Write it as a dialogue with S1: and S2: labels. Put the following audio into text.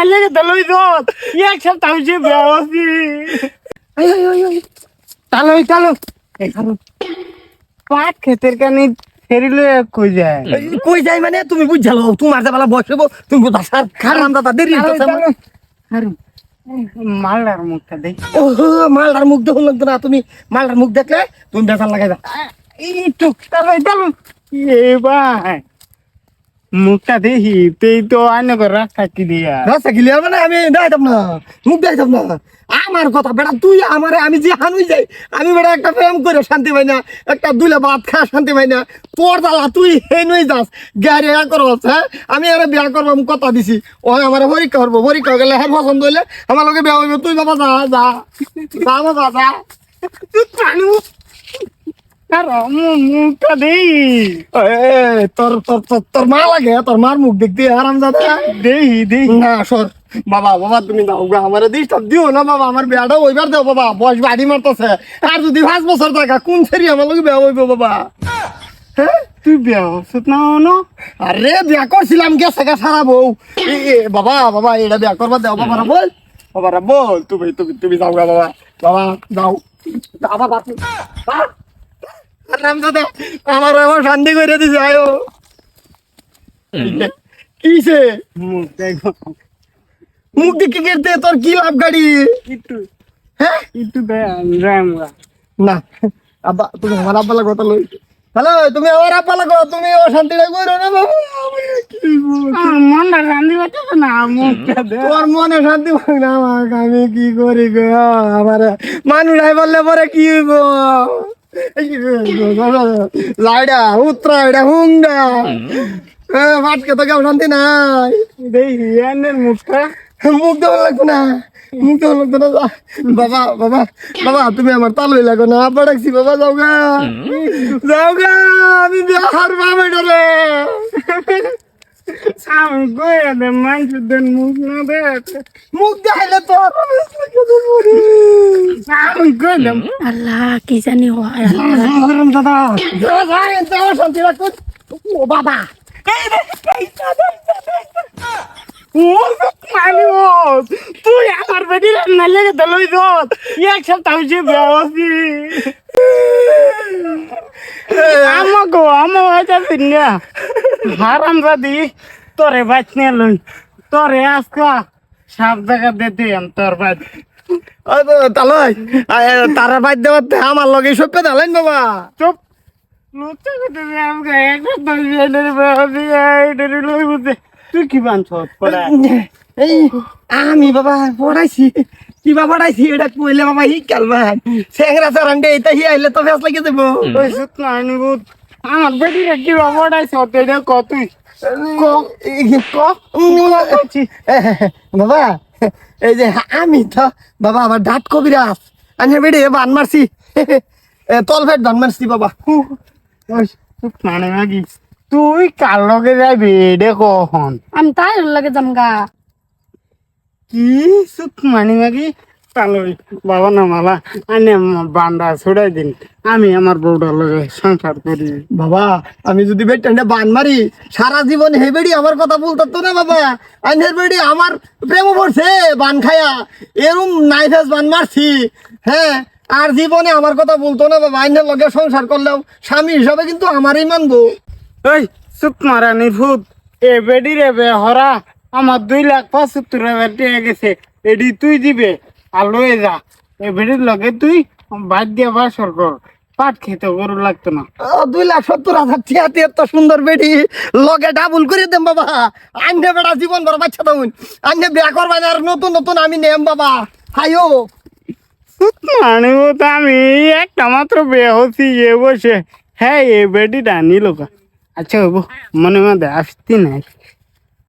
S1: নালে দলই দত এক সপ্তাহ হইছে বেহসি
S2: আই আই আই আই
S1: তালো তালো। এখানে পাট ক্ষেতের কানি ফেরিলে কই যায়?
S2: এই, কই মানে? তুমি বুঝালো তোমার যে বেলা বসবো তুমি কোথা সার খারাম দাদা দেরি।
S1: আরে মালদার মুখটা দেখ।
S2: ও মালটার মুখ দেখুন লাগতো না। তুমি মালটার মুখ দেখলে তুমি বেসার লাগাই দাও।
S1: একটু তালো তালো। এ ভাই। মুখটা দেখি, তুই তো আইনে করে রাস্তা কি দিয়া।
S2: রাস্তা গিলি মানে আমি দেখাইতাম না, মুখ দেখাইতাম না। আমার কথা, বেটা, তুই আমারে, আমি যে হানুই যাই, আমি বেটা একটা প্রেম করে শান্তি পাই না, একটা দুলে ভাত খাওয়া শান্তি পাই না। তোর দালা তুই হে নই যাস, গাড়ি বিয়া করবস হ্যাঁ? আমি আরে বিয়া করব আমি কথা দিছি। ও আমার পরীক্ষা করব, পরীক্ষা গেলে হ্যাঁ পছন্দ হইলে আমার লগে বিয়া হইব, তুই বাবা যা যা। যা বাবা যা
S1: আর মুখটা দেই।
S2: তোর মা লাগে, তোর মার মুখ দেখতে আরাম দাদা
S1: দেই দেই।
S2: না সর বাবা বাবা, তুমি যাও গা আমার ডিস্টার্ব দিও না, বাবা, আমার বিয়াটা ওইবার দেও, বাবা, বয়স বাড়ি মারতেছে। আর যদি পাঁচ বছর থাকা, কোন সেরি আমার লোক বিয়া হইব, বাবা? হ্যাঁ
S1: তুই বেহসত না না
S2: আরে, বিয়া করছিলাম, গেছে গা সারা বউ। বাবা বাবা, এটা বিয়া করবা দেও বাবারা বল। বাবারা বল, তুমি তুমি তুমি যাও গা, বাবা। বাবা, যাও। যাও বাবা আমার আমার শান্তি করে দিছে আয়ো। কিসে
S1: মুখ দেখো।
S2: মুখ তোর কি লাভ গাড়ি?
S1: একটু
S2: হ্যাঁ?
S1: একটু
S2: না। আব্বা তুমি আমার আব্বা লাগো তাহলে হ্যালো তুমি আমার আব্বা লাগো তুমি অশান্তি লাগবে না বাবা? আমি কি বলব?
S1: মনটা রান্ধি পাচ্ছে না মুখটা
S2: তোর মনে শান্তি পাক না আমাকে আমি কি করি গো? আমার মানুষ বললে পরে কি হইব? লাইডা উত্তরাইডা হুঙ্গা। ফাটকে তো কেউ শান্তি নাই।
S1: দেখি মুখটা।
S2: মুখ দেওয়া লাগতো না। মুখ দেওয়া লাগতো না বাবা বাবা বাবা তুমি আমার তালুই লাগো না। আব্বা ডাকছি বাবা যাও গা। যাও গা আমি হার বাবা ডরে
S1: মানুষদের মুখ না দেখ
S2: মুখ দেখাইলে তো তো
S1: আমি কয়ে
S3: আল্লাহ কি জানি হয়
S2: দাদা। শান্তি রাখো ও বাবা।
S1: তুই আমার বেটি রান্না লেগে দলই দত এক সপ্তাহ হয়েছে বেহসি আমাকে আমার হয়তো না হারাম দাদি তোরে বাঁচ নিয়ে লই। তোরে আজকা সাপ জায়গা দিতে তোর
S2: তো তালই তারা বাইর দেওয়াতে আমার লগে সব পে দালেন বাবা।
S1: চুপ। তুই কি
S2: এই আমি বাবা পড়াইছি। কিবা পড়াইছি এটা কইলে বাবা হি কালবান সেংরা সারান্ডে এটা হি আইলে তো ফেস লাগিয়ে দেবো
S1: ওই সুত না আমার বেটিরে কি বাবাটাইছ এটা কতই
S2: বাবা এই যে আমি তো বাবা আমার ডাট কবিরাজ। আমি বেড়ে বান মারছি। তল ফেট বান মারছি বাবা।
S1: মানে তুই কার লগে যাবি এটা কখন?
S3: আমি তাই লাগে জামগা
S1: কি? সুত মানে মাগি তালই বাবা না মালা আনে বান্দা ছড়াই দিন। আমি আমার বউটার লগে সংসার করি।
S2: বাবা আমি যদি বেটান্ডে বান মারি সারা জীবন হে বেড়ি আমার কথা বলতো তো না বাবা? আইনের বেড়ি আমার প্রেম পড়ছে বান খায়া। এরম নাইফেস বান মারছি। হ্যাঁ আর জীবনে আমার কথা বলতো না বাবা? আইনের লগে সংসার করলেও স্বামী হিসাবে কিন্তু আমারই মানবো।
S1: ওই সুত মারা নিভূত। এ বেডি রে বে হরা আমার দুই লাখ পঁচাত্তর হাজার টাকা গেছে। এডি তুই দিবে। আর লয়ে যা। এ বেডির লগে তুই বাদ দিয়ে বাসর কর পাট খেতে গরু লাগতো না।
S2: দুই লাখ সত্তর হাজার টিয়াতে এত সুন্দর বেটি। লগে ডাবল করে দেম বাবা। আইনে বেড়া জীবন বড় বাচ্চা তখন আইনে বিয়া করবাই না আর নতুন নতুন আমি নেম বাবা। হাইও
S1: মানে তো আমি একটা মাত্র বিয়ে হচ্ছি এ বসে হ্যাঁ এ বেডিটা নিল কা। আচ্ছা হব মনে মধ্যে আসতি নাই।